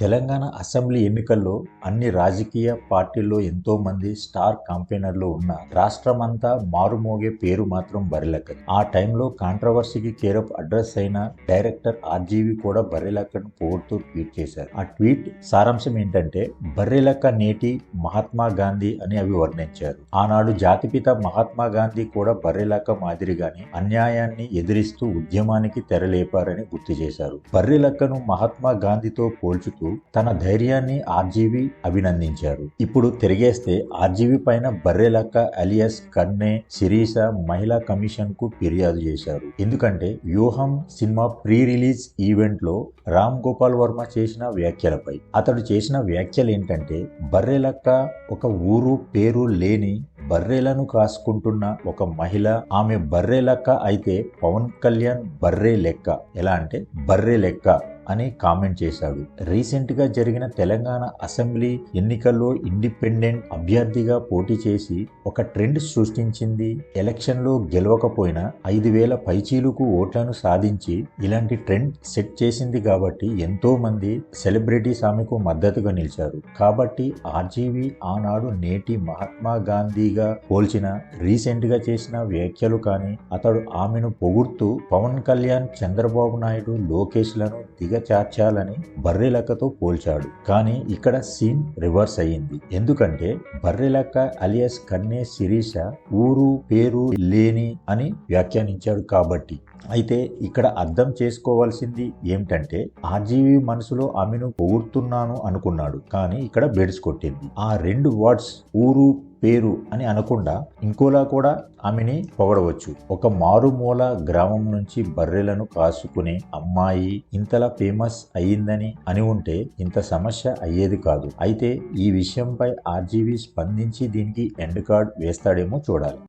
Telangana assembly ఎన్నికల్లో అన్ని రాజకీయ పార్టీల్లో ఎంతో మంది స్టార్ కాంపెయినర్లు ఉన్న రాష్ట్రమంతా మారుమోగే పేరు మాత్రం బరిలక్కది. ఆ టైంలో కాంట్రవర్సీకి కేరప్ అడ్రస్ అయిన డైరెక్టర్ ఆర్జీవి కూడా బర్రెలక్కను పోగొడుతూ ట్వీట్ చేశారు. ఆ ట్వీట్ సారాంశం ఏంటంటే బర్రెలక్క నేటి మహాత్మా గాంధీ అని అవి వర్ణించారు. ఆనాడు జాతిపిత మహాత్మా గాంధీ కూడా బర్రెలక్క మాదిరిగానే అన్యాయాన్ని ఎదిరిస్తూ ఉద్యమానికి తెరలేపారని గుర్తు చేశారు. బర్రెలక్కను మహాత్మా గాంధీతో పోల్చుతూ తన ధైర్యాన్ని ఆర్జీవి అభినందించారు. ఇప్పుడు తిరిగేస్తే ఆర్జీవి పైన బర్రెలక్క అలియస్ కన్నే శిరీష మహిళా కమిషన్కు ఫిర్యాదు చేశారు. ఎందుకంటే వ్యూహం సినిమా ప్రీ రిలీజ్ ఈవెంట్లో రామ్ గోపాల్ వర్మ చేసిన వ్యాఖ్యలపై. అతడు చేసిన వ్యాఖ్యలు ఏంటంటే బర్రెలక్క ఒక ఊరు పేరు లేని బర్రెలను కాసుకుంటున్న ఒక మహిళ ఆమె బర్రె లెక్క అయితే పవన్ కళ్యాణ్ బర్రె లెక్క. ఎలా అంటే బర్రె లెక్క. అని కామెంట్ చేశాడు. రీసెంట్గా జరిగిన తెలంగాణ అసెంబ్లీ ఎన్నికల్లో ఇండిపెండెంట్ అభ్యర్థిగా పోటీ చేసి ఒక ట్రెండ్ సృష్టించింది. ఎలక్షన్లో గెలవకపోయినా ఐదు వేల పైచీలకు ఓట్లను సాధించి ఇలాంటి ట్రెండ్ సెట్ చేసింది కాబట్టి ఎంతో మంది సెలబ్రిటీస్ ఆమెకు మద్దతుగా నిలిచారు. కాబట్టి ఆర్జీవి ఆనాడు నేటి మహాత్మా గాంధీగా పోల్చిన రీసెంట్గా చేసిన వ్యాఖ్యలు కానీ అతడు ఆమెను పొగుడుతూ పవన్ కళ్యాణ్ చంద్రబాబు నాయుడు లోకేష్ లను దిగచార్చాలని బర్రెలక్కతో పోల్చాడు. కానీ ఇక్కడ సీన్ రివర్స్ అయ్యింది. ఎందుకంటే బర్రెలక్క అలియస్ కన్నే శిరీష ఊరు పేరు లేని అని వ్యాఖ్యానించాడు కాబట్టి. అయితే ఇక్కడ అర్థం చేసుకోవాల్సింది ఏమిటంటే ఆర్జీవి మనసులో ఆమెను పొగుడుతున్నాను అనుకున్నాడు. కానీ ఇక్కడ బెడ్స్ కొట్టింది. ఆ రెండు వర్డ్స్ ఊరు పేరు అని అనకుండా ఇంకోలా కూడా ఆమెని పొగడవచ్చు. ఒక మారుమూల గ్రామం నుంచి బర్రెలను కాసుకునే అమ్మాయి ఇంతలా ఫేమస్ అయ్యిందని అని ఉంటే ఇంత సమస్య అయ్యేది కాదు. అయితే ఈ విషయంపై ఆర్జీవి స్పందించి దీనికి ఎండ్ కార్డ్ వేస్తాడేమో చూడాలి.